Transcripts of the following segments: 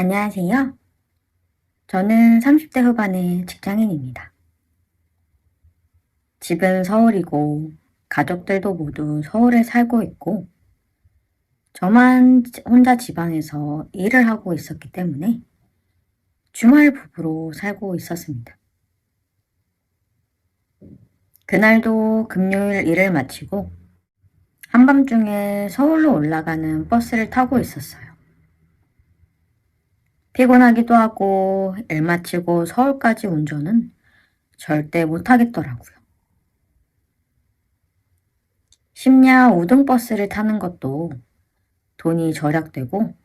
안녕하세요. 저는 30대 후반의 직장인입니다. 집은 서울이고, 가족들도 모두 서울에 살고 있고, 저만 혼자 집안에서 일을 하고 있었기 때문에 주말 부부로 살고 있었습니다. 그날도 금요일 일을 마치고 한밤중에 서울로 올라가는 버스를 타고 있었어요. 피곤하기도 하고 일 마치고 서울까지 운전은 절대 못하겠더라고요. 심야 우등버스를 타는 것도 돈이 절약되고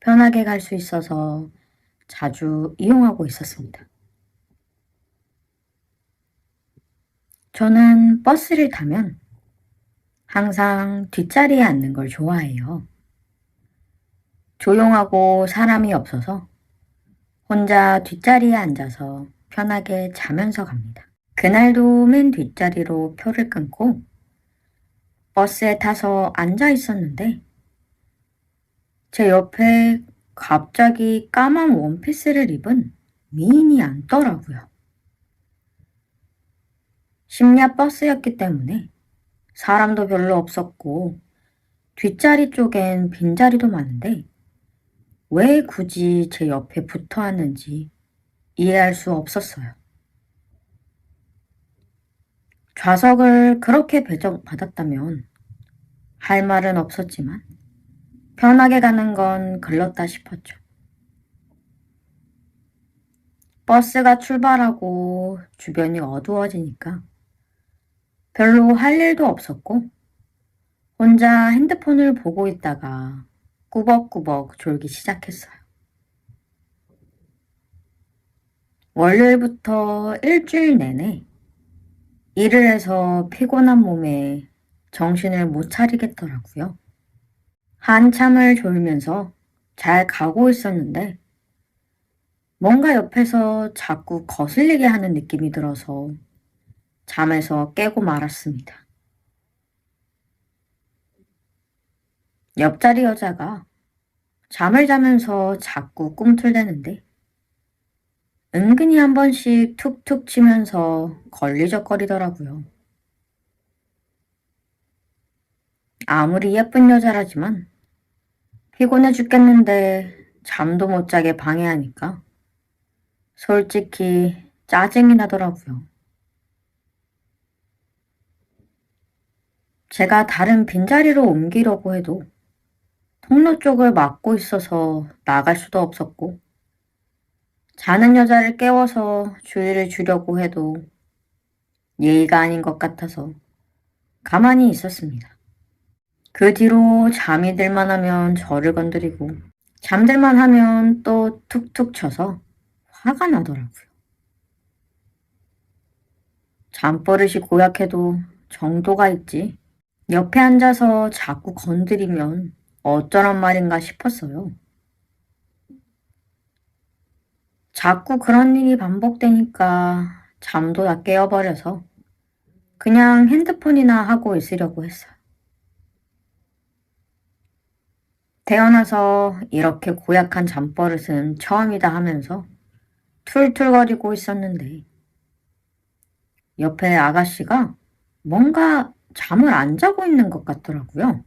편하게 갈 수 있어서 자주 이용하고 있었습니다. 저는 버스를 타면 항상 뒷자리에 앉는 걸 좋아해요. 조용하고 사람이 없어서 혼자 뒷자리에 앉아서 편하게 자면서 갑니다. 그날도 맨 뒷자리로 표를 끊고 버스에 타서 앉아 있었는데 제 옆에 갑자기 까만 원피스를 입은 미인이 앉더라고요. 심야 버스였기 때문에 사람도 별로 없었고 뒷자리 쪽엔 빈자리도 많은데 왜 굳이 제 옆에 붙어 왔는지 이해할 수 없었어요. 좌석을 그렇게 배정받았다면 할 말은 없었지만 편하게 가는 건 글렀다 싶었죠. 버스가 출발하고 주변이 어두워지니까 별로 할 일도 없었고 혼자 핸드폰을 보고 있다가 꾸벅꾸벅 졸기 시작했어요. 월요일부터 일주일 내내 일을 해서 피곤한 몸에 정신을 못 차리겠더라고요. 한참을 졸면서 잘 가고 있었는데 뭔가 옆에서 자꾸 거슬리게 하는 느낌이 들어서 잠에서 깨고 말았습니다. 옆자리 여자가 잠을 자면서 자꾸 꿈틀대는데 은근히 한 번씩 툭툭 치면서 걸리적거리더라고요. 아무리 예쁜 여자라지만 피곤해 죽겠는데 잠도 못 자게 방해하니까 솔직히 짜증이 나더라고요. 제가 다른 빈자리로 옮기려고 해도 통로 쪽을 막고 있어서 나갈 수도 없었고, 자는 여자를 깨워서 주의를 주려고 해도 예의가 아닌 것 같아서 가만히 있었습니다. 그 뒤로 잠이 들만 하면 저를 건드리고, 잠들만 하면 또 툭툭 쳐서 화가 나더라고요. 잠버릇이 고약해도 정도가 있지. 옆에 앉아서 자꾸 건드리면 어쩌란 말인가 싶었어요. 자꾸 그런 일이 반복되니까 잠도 다 깨어버려서 그냥 핸드폰이나 하고 있으려고 했어요. 태어나서 이렇게 고약한 잠버릇은 처음이다 하면서 툴툴거리고 있었는데 옆에 아가씨가 뭔가 잠을 안 자고 있는 것 같더라고요.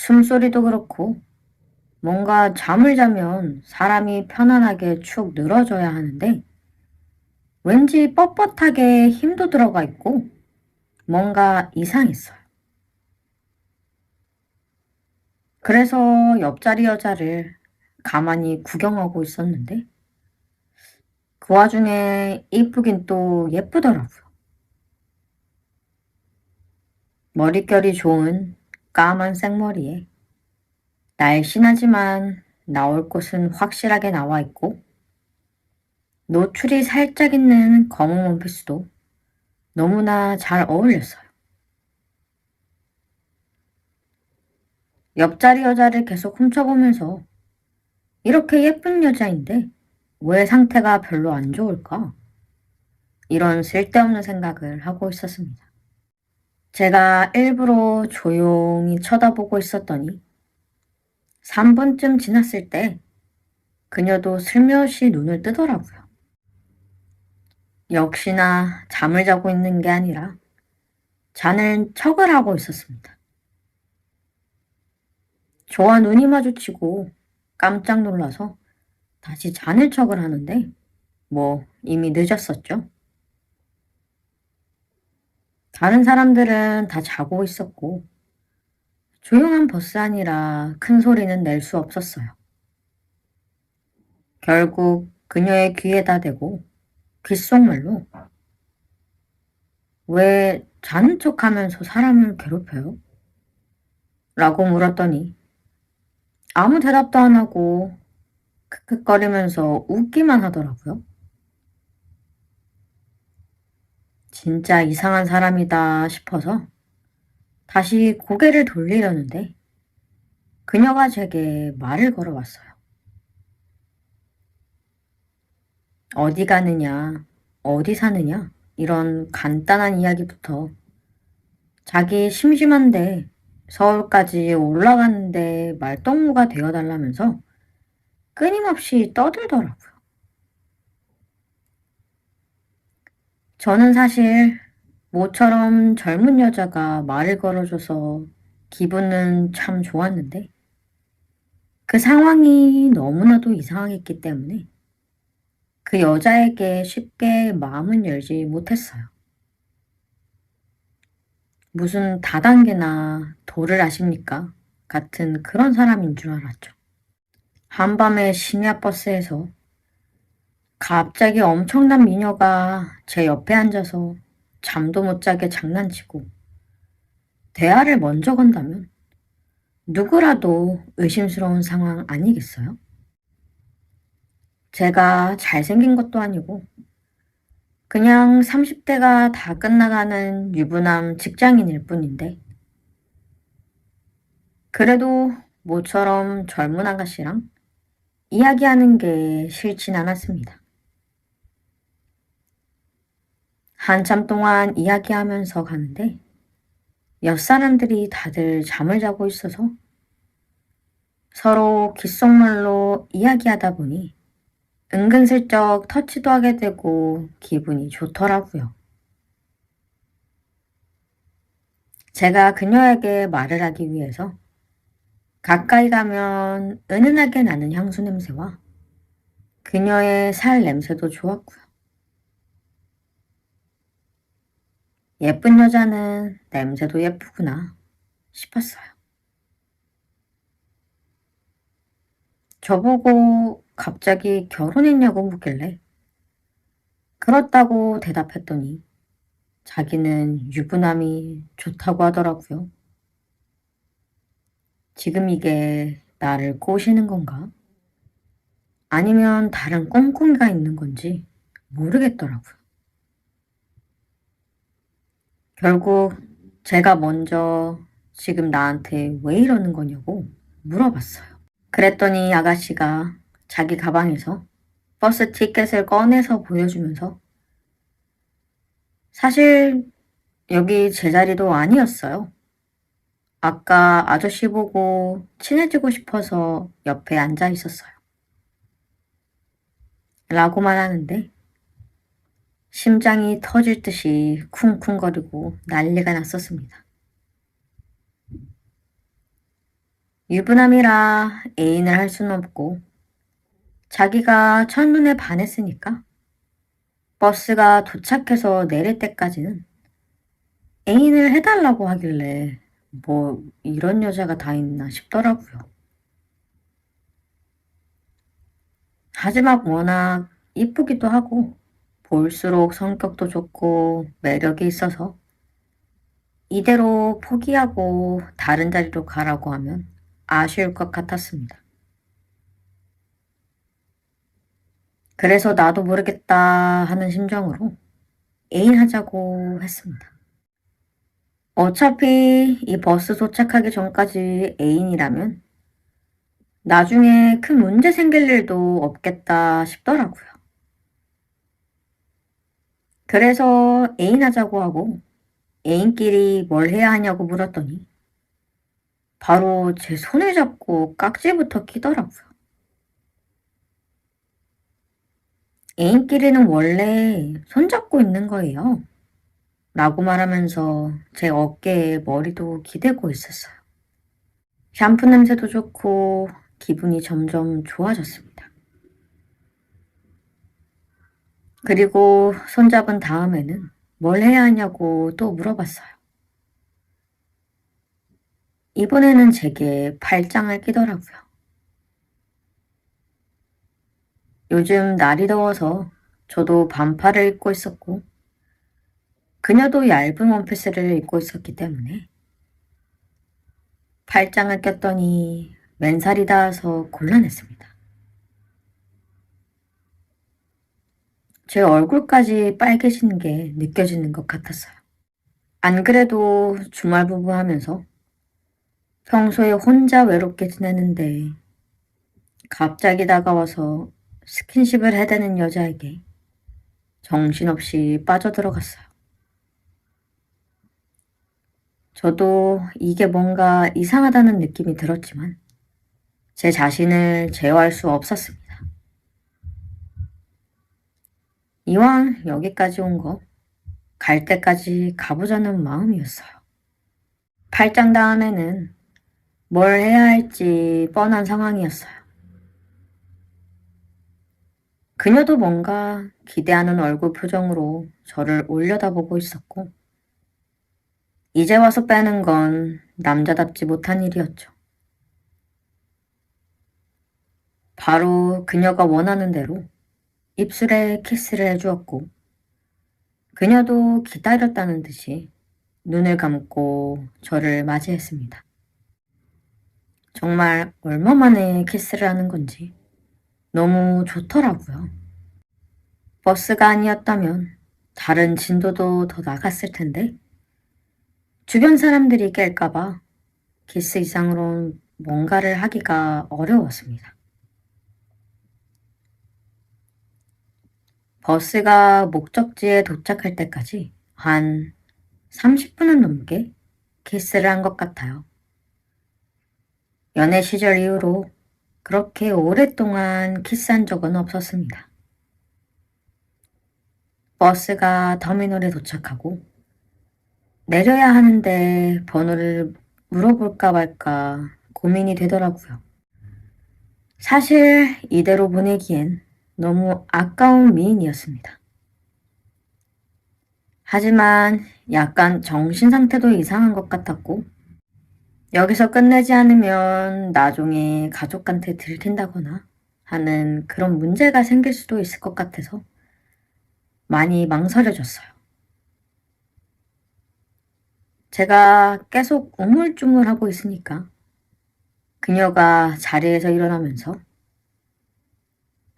숨소리도 그렇고 뭔가 잠을 자면 사람이 편안하게 축 늘어져야 하는데 왠지 뻣뻣하게 힘도 들어가 있고 뭔가 이상했어요. 그래서 옆자리 여자를 가만히 구경하고 있었는데 그 와중에 이쁘긴 또 예쁘더라고요. 머릿결이 좋은 까만 생머리에 날씬하지만 나올 곳은 확실하게 나와 있고 노출이 살짝 있는 검은 원피스도 너무나 잘 어울렸어요. 옆자리 여자를 계속 훔쳐보면서 이렇게 예쁜 여자인데 왜 상태가 별로 안 좋을까? 이런 쓸데없는 생각을 하고 있었습니다. 제가 일부러 조용히 쳐다보고 있었더니 3분쯤 지났을 때 그녀도 슬며시 눈을 뜨더라고요. 역시나 잠을 자고 있는 게 아니라 자는 척을 하고 있었습니다. 저와 눈이 마주치고 깜짝 놀라서 다시 자는 척을 하는데 뭐 이미 늦었었죠. 다른 사람들은 다 자고 있었고 조용한 버스 아니라 큰 소리는 낼 수 없었어요. 결국 그녀의 귀에다 대고 귓속말로 왜 자는 척 하면서 사람을 괴롭혀요? 라고 물었더니 아무 대답도 안 하고 크크거리면서 웃기만 하더라고요. 진짜 이상한 사람이다 싶어서 다시 고개를 돌리려는데 그녀가 제게 말을 걸어왔어요. 어디 가느냐, 어디 사느냐, 이런 간단한 이야기부터 자기 심심한데 서울까지 올라가는데 말동무가 되어달라면서 끊임없이 떠들더라고요. 저는 사실 모처럼 젊은 여자가 말을 걸어줘서 기분은 참 좋았는데 그 상황이 너무나도 이상하겠기 때문에 그 여자에게 쉽게 마음은 열지 못했어요. 무슨 다단계나 도를 아십니까? 같은 그런 사람인 줄 알았죠. 한밤에 심야 버스에서 갑자기 엄청난 미녀가 제 옆에 앉아서 잠도 못 자게 장난치고 대화를 먼저 건다면 누구라도 의심스러운 상황 아니겠어요? 제가 잘생긴 것도 아니고 그냥 30대가 다 끝나가는 유부남 직장인일 뿐인데 그래도 모처럼 젊은 아가씨랑 이야기하는 게 싫진 않았습니다. 한참 동안 이야기하면서 가는데 옆 사람들이 다들 잠을 자고 있어서 서로 귓속말로 이야기하다 보니 은근슬쩍 터치도 하게 되고 기분이 좋더라고요. 제가 그녀에게 말을 하기 위해서 가까이 가면 은은하게 나는 향수 냄새와 그녀의 살 냄새도 좋았고요. 예쁜 여자는 냄새도 예쁘구나 싶었어요. 저보고 갑자기 결혼했냐고 묻길래 그렇다고 대답했더니 자기는 유부남이 좋다고 하더라고요. 지금 이게 나를 꼬시는 건가? 아니면 다른 꼼꼼이가 있는 건지 모르겠더라고요. 결국 제가 먼저 지금 나한테 왜 이러는 거냐고 물어봤어요. 그랬더니 아가씨가 자기 가방에서 버스 티켓을 꺼내서 보여주면서 사실 여기 제 자리도 아니었어요. 아까 아저씨 보고 친해지고 싶어서 옆에 앉아 있었어요. 라고만 하는데 심장이 터질 듯이 쿵쿵거리고 난리가 났었습니다. 유부남이라 애인을 할 수는 없고 자기가 첫눈에 반했으니까 버스가 도착해서 내릴 때까지는 애인을 해달라고 하길래 뭐 이런 여자가 다 있나 싶더라고요. 하지만 워낙 이쁘기도 하고 볼수록 성격도 좋고 매력이 있어서 이대로 포기하고 다른 자리로 가라고 하면 아쉬울 것 같았습니다. 그래서 나도 모르겠다 하는 심정으로 애인 하자고 했습니다. 어차피 이 버스 도착하기 전까지 애인이라면 나중에 큰 문제 생길 일도 없겠다 싶더라고요. 그래서 애인 하자고 하고 애인끼리 뭘 해야 하냐고 물었더니 바로 제 손을 잡고 깍지부터 끼더라고요. 애인끼리는 원래 손잡고 있는 거예요. 라고 말하면서 제 어깨에 머리도 기대고 있었어요. 샴푸 냄새도 좋고 기분이 점점 좋아졌습니다. 그리고 손잡은 다음에는 뭘 해야 하냐고 또 물어봤어요. 이번에는 제게 팔짱을 끼더라고요. 요즘 날이 더워서 저도 반팔을 입고 있었고, 그녀도 얇은 원피스를 입고 있었기 때문에 팔짱을 꼈더니 맨살이 닿아서 곤란했습니다. 제 얼굴까지 빨개지는 게 느껴지는 것 같았어요. 안 그래도 주말 부부 하면서 평소에 혼자 외롭게 지내는데 갑자기 다가와서 스킨십을 해대는 여자에게 정신없이 빠져들어갔어요. 저도 이게 뭔가 이상하다는 느낌이 들었지만 제 자신을 제어할 수 없었습니다. 이왕 여기까지 온 거, 갈 때까지 가보자는 마음이었어요. 팔짱 다음에는 뭘 해야 할지 뻔한 상황이었어요. 그녀도 뭔가 기대하는 얼굴 표정으로 저를 올려다보고 있었고, 이제 와서 빼는 건 남자답지 못한 일이었죠. 바로 그녀가 원하는 대로 입술에 키스를 해주었고, 그녀도 기다렸다는 듯이 눈을 감고 저를 맞이했습니다. 정말 얼마 만에 키스를 하는 건지 너무 좋더라고요. 버스가 아니었다면 다른 진도도 더 나갔을 텐데, 주변 사람들이 깰까봐 키스 이상으론 뭔가를 하기가 어려웠습니다. 버스가 목적지에 도착할 때까지 한 30분은 넘게 키스를 한 것 같아요. 연애 시절 이후로 그렇게 오랫동안 키스한 적은 없었습니다. 버스가 터미널에 도착하고 내려야 하는데 번호를 물어볼까 말까 고민이 되더라고요. 사실 이대로 보내기엔 너무 아까운 미인이었습니다. 하지만 약간 정신 상태도 이상한 것 같았고, 여기서 끝내지 않으면 나중에 가족한테 들킨다거나 하는 그런 문제가 생길 수도 있을 것 같아서 많이 망설여졌어요. 제가 계속 우물쭈물하고 있으니까 그녀가 자리에서 일어나면서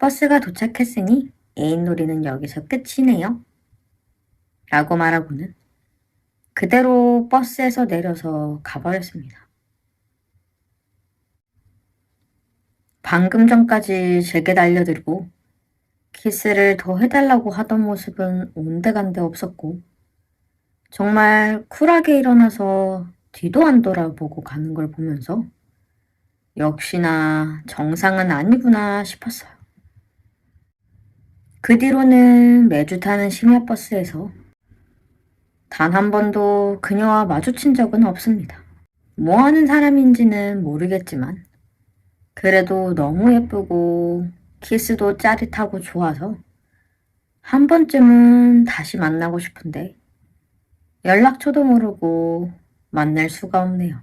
버스가 도착했으니 애인 놀이는 여기서 끝이네요. 라고 말하고는 그대로 버스에서 내려서 가버렸습니다. 방금 전까지 제게 달려들고 키스를 더 해달라고 하던 모습은 온데간데 없었고 정말 쿨하게 일어나서 뒤도 안 돌아보고 가는 걸 보면서 역시나 정상은 아니구나 싶었어요. 그 뒤로는 매주 타는 심야버스에서 단 한 번도 그녀와 마주친 적은 없습니다. 뭐 하는 사람인지는 모르겠지만 그래도 너무 예쁘고 키스도 짜릿하고 좋아서 한 번쯤은 다시 만나고 싶은데 연락처도 모르고 만날 수가 없네요.